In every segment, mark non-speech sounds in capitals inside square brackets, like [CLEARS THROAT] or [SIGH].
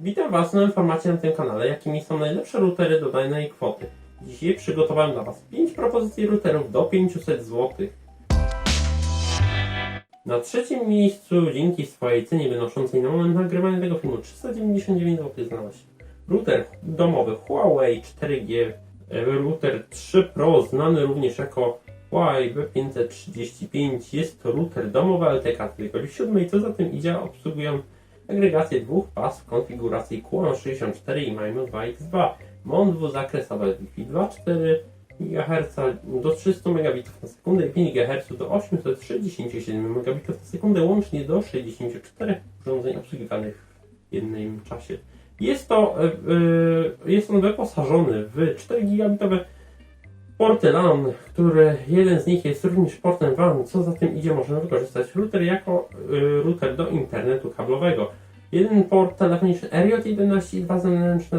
Witam Was na informacji na tym kanale, jakimi są najlepsze routery do danej kwoty. Dzisiaj przygotowałem dla Was 5 propozycji routerów do 500 zł. Na trzecim miejscu, dzięki swojej cenie wynoszącej na moment nagrywania tego filmu 399 zł znalazł router domowy Huawei 4G, e, router 3 Pro, znany również jako Huawei B535. Jest to router domowy LTE kategorii 7, co za tym idzie, obsługują agregację dwóch pas w konfiguracji QM64 i MIMO 2X2. Mont dwuzakresowy Wi-Fi 2,4 GHz do 300 Mbit na sekundę i 5 GHz do 867 Mbit na sekundę, łącznie do 64 urządzeń obsługiwanych w jednym czasie. Jest to, e, e, jest on wyposażony w 4 gigabitowe porty LAN, który jeden z nich jest również portem WAN, co za tym idzie można wykorzystać router jako e, router do internetu kablowego. Jeden port telefoniczny RJ11 i dwa zewnętrzne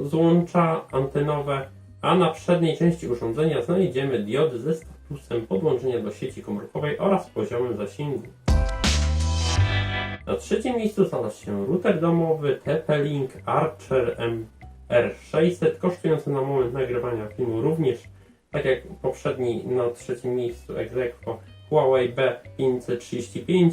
złącza antenowe, a na przedniej części urządzenia znajdziemy diody ze statusem podłączenia do sieci komórkowej oraz poziomem zasięgu. Na trzecim miejscu znalazł się router domowy TP-Link Archer MR600, kosztujący na moment nagrywania filmu również, tak jak poprzedni na trzecim miejscu egzekwo Huawei B535,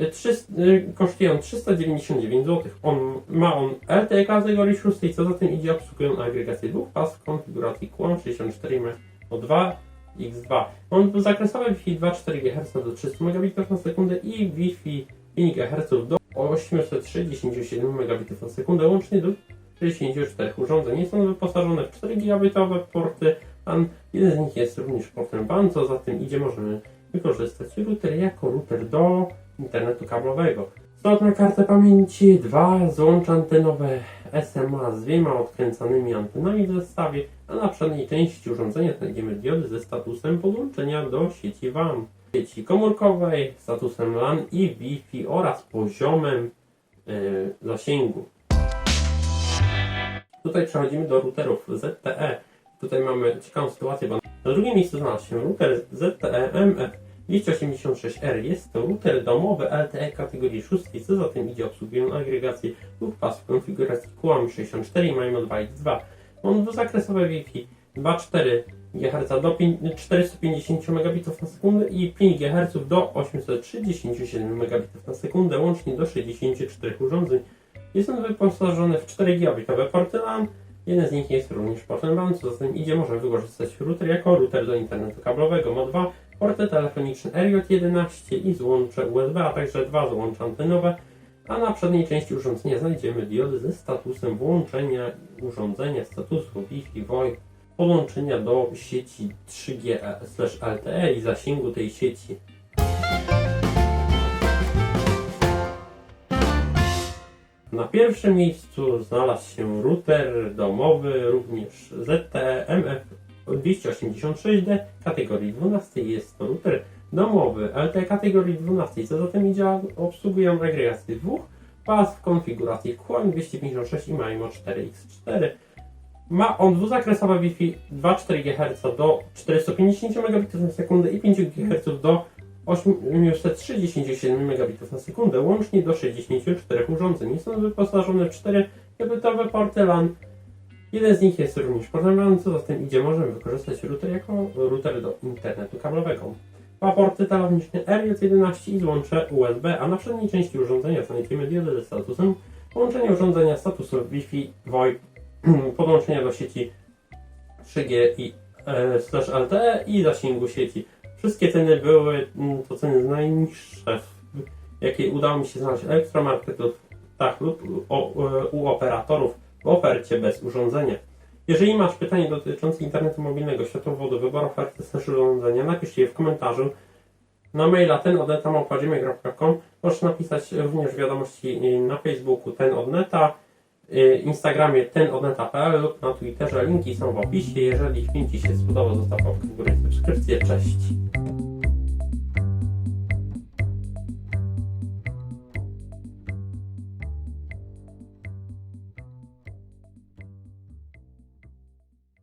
y, trzyst- y, kosztują 399 zł. On, ma on LTE kategorii 6, co za tym idzie obsługują agregację dwóch pas w konfiguracji QM64 o 2 X2. On zakresowy Wi-Fi 2,4 GHz do 300 Mbit na sekundę i Wi-Fi 5 GHz do 867 Mbit na sekundę, łącznie do 64 urządzeń. Jest on wyposażony w 4 gigabitowe porty Jeden z nich jest również portem WAN, co za tym idzie, możemy wykorzystać router jako router do internetu kablowego. Slot na kartę pamięci, dwa złącza antenowe SMA z dwiema odkręcanymi antenami w zestawie, a na przedniej części urządzenia znajdziemy diody ze statusem podłączenia do sieci WAN, sieci komórkowej, statusem LAN i Wi-Fi oraz poziomem e, zasięgu. Tutaj przechodzimy do routerów ZTE. Tutaj mamy ciekawą sytuację, bo na drugim miejscu znalazł się router ZTE MF286R. Jest to router domowy LTE kategorii 6, co za tym idzie obsługują agregację lub pas w konfiguracji QAM64 i MIMO 2X2. On dwuzakresowe Wi-Fi 2,4 GHz do pięć- 450 Mbit na sekundę i 5 GHz do 837 Mbit na sekundę, łącznie do 64 urządzeń. Jest on wyposażony w 4 gigabitowe porty LAN. Jeden z nich jest również portem co za tym idzie, można wykorzystać router jako router do internetu kablowego. Ma dwa porty telefoniczne RJ11 i złącze USB, a także dwa złącza antenowe, a na przedniej części urządzenia znajdziemy diody ze statusem włączenia urządzenia statusu Wi-Fi VoIP, podłączenia do sieci 3G/LTE i zasięgu tej sieci. Na pierwszym miejscu znalazł się router domowy, również ZTE MF286D kategorii 12. Jest to router domowy LTE kategorii 12, co za tym idzie, obsługują agregację dwóch pas w konfiguracji QM256 i MIMO 4X4. Ma on dwuzakresowe Wi-Fi 2,4 GHz do 450 Mbit na sekundę i 5 GHz do 867 Mbit na sekundę, łącznie do 64 urządzeń. Jest on wyposażony w 4 gigabitowe porty LAN. Jeden z nich jest również portem co za tym idzie, możemy wykorzystać router jako router do internetu kablowego. Dwa porty telefoniczne RJ11 i złącze USB, a na przedniej części urządzenia znajdziemy diodę ze statusem połączenia urządzenia statusu Wi-Fi, VoIP, [CLEARS THROAT] podłączenia do sieci 3G i e, LTE i zasięgu sieci. Wszystkie ceny były mm, to ceny najniższe, jakie udało mi się znaleźć elektromarketów tak, lub u operatorów w ofercie bez urządzenia. Jeżeli masz pytanie dotyczące internetu mobilnego, światłowodu, wyboru oferty slash urządzenia, napisz je w komentarzu na maila ten. Możesz napisać również wiadomości na Facebooku ten od neta, Instagramie ten od neta.pl lub na Twitterze. Linki są w opisie. Jeżeli film Ci się spodobał, zostaw w górę subskrypcję. Cześć!